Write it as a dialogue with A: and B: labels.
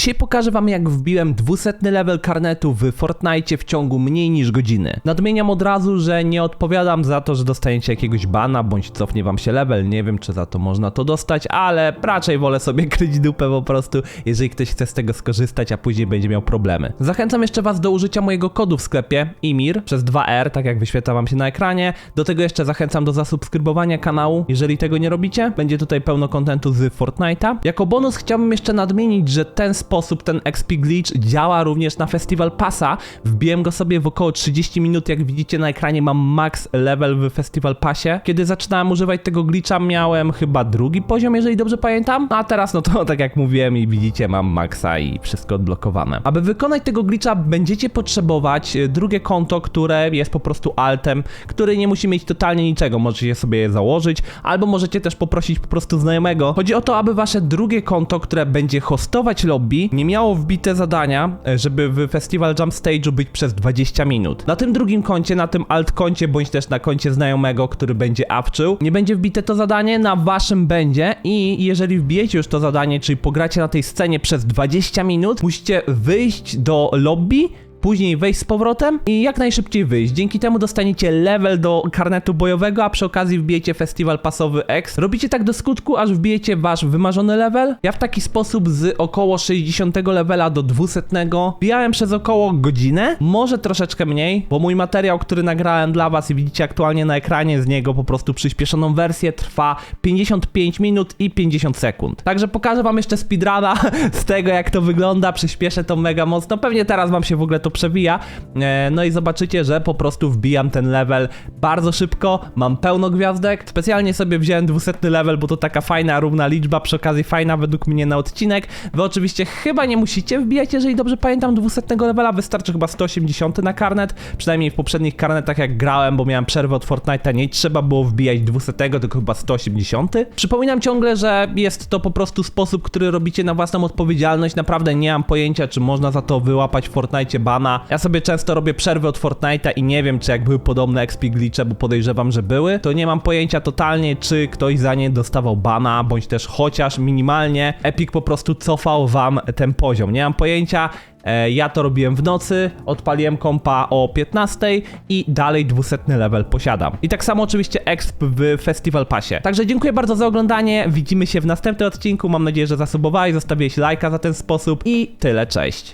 A: Dzisiaj pokażę wam jak wbiłem 200 level karnetu w Fortnite w ciągu mniej niż godziny. Nadmieniam od razu, że nie odpowiadam za to, że dostaniecie jakiegoś bana, bądź cofnie wam się level, nie wiem czy za to można to dostać, ale raczej wolę sobie kryć dupę po prostu, jeżeli ktoś chce z tego skorzystać, a później będzie miał problemy. Zachęcam jeszcze was do użycia mojego kodu w sklepie IMIR przez 2R, tak jak wyświetla wam się na ekranie. Do tego jeszcze zachęcam do zasubskrybowania kanału, jeżeli tego nie robicie. Będzie tutaj pełno kontentu z Fortnite'a. Jako bonus chciałbym jeszcze nadmienić, że ten sposób, ten XP Glitch działa również na Festival Passa. Wbiłem go sobie w około 30 minut, jak widzicie na ekranie mam max level w Festival Passie. Kiedy zaczynałem używać tego glitcha miałem chyba drugi poziom, jeżeli dobrze pamiętam. A teraz no to tak jak mówiłem i widzicie mam maxa i wszystko odblokowane. Aby wykonać tego glitcha będziecie potrzebować e, drugie konto, które jest po prostu altem, który nie musi mieć totalnie niczego. Możecie sobie je założyć, albo możecie też poprosić po prostu znajomego. Chodzi o to, aby wasze drugie konto, które będzie hostować lobby, nie miało wbite zadania, e, żeby w Festival Jump Stage'u być przez 20 minut. Na tym drugim koncie, na tym alt koncie, bądź też na koncie znajomego, który będzie awczył, nie będzie wbite to zadanie, na waszym będzie i jeżeli wbijecie już to zadanie, czyli pogracie na tej scenie przez 20 minut, musicie wyjść do lobby, później wejść z powrotem i jak najszybciej wyjść. Dzięki temu dostaniecie level do karnetu bojowego, a przy okazji wbijecie festiwal pasowy X. Robicie tak do skutku, aż wbijecie wasz wymarzony level. Ja w taki sposób z około 60 levela do 200 wbijałem przez około godzinę, może troszeczkę mniej, bo mój materiał, który nagrałem dla was i widzicie aktualnie na ekranie z niego po prostu przyspieszoną wersję trwa 55 minut i 50 sekund. Także pokażę wam jeszcze speedruna z tego jak to wygląda, przyspieszę to mega mocno. Pewnie teraz wam się w ogóle to przewija. E, No i zobaczycie, że po prostu wbijam ten level bardzo szybko, mam pełno gwiazdek. Specjalnie sobie wziąłem 200 level, bo to taka fajna, równa liczba, przy okazji fajna według mnie na odcinek. Wy oczywiście chyba nie musicie wbijać, jeżeli dobrze pamiętam, 200 levela, wystarczy chyba 180 na karnet. Przynajmniej w poprzednich karnetach jak grałem, bo miałem przerwę od Fortnite'a, nie trzeba było wbijać 200, tylko chyba 180. Przypominam ciągle, że jest to po prostu sposób, który robicie na własną odpowiedzialność. Naprawdę nie mam pojęcia, czy można za to wyłapać w Fortnite Ja sobie często robię przerwy od Fortnite'a i nie wiem, czy jak były podobne XP glitche, bo podejrzewam, że były, to nie mam pojęcia totalnie, czy ktoś za nie dostawał bana, bądź też chociaż minimalnie Epic po prostu cofał wam ten poziom. Nie mam pojęcia. E, Ja to robiłem w nocy, odpaliłem kompa o 15 i dalej 200 level posiadam. I tak samo oczywiście exp w Festival Passie. Także dziękuję bardzo za oglądanie, widzimy się w następnym odcinku, mam nadzieję, że zasubowałeś, zostawiłeś lajka za ten sposób i tyle, cześć.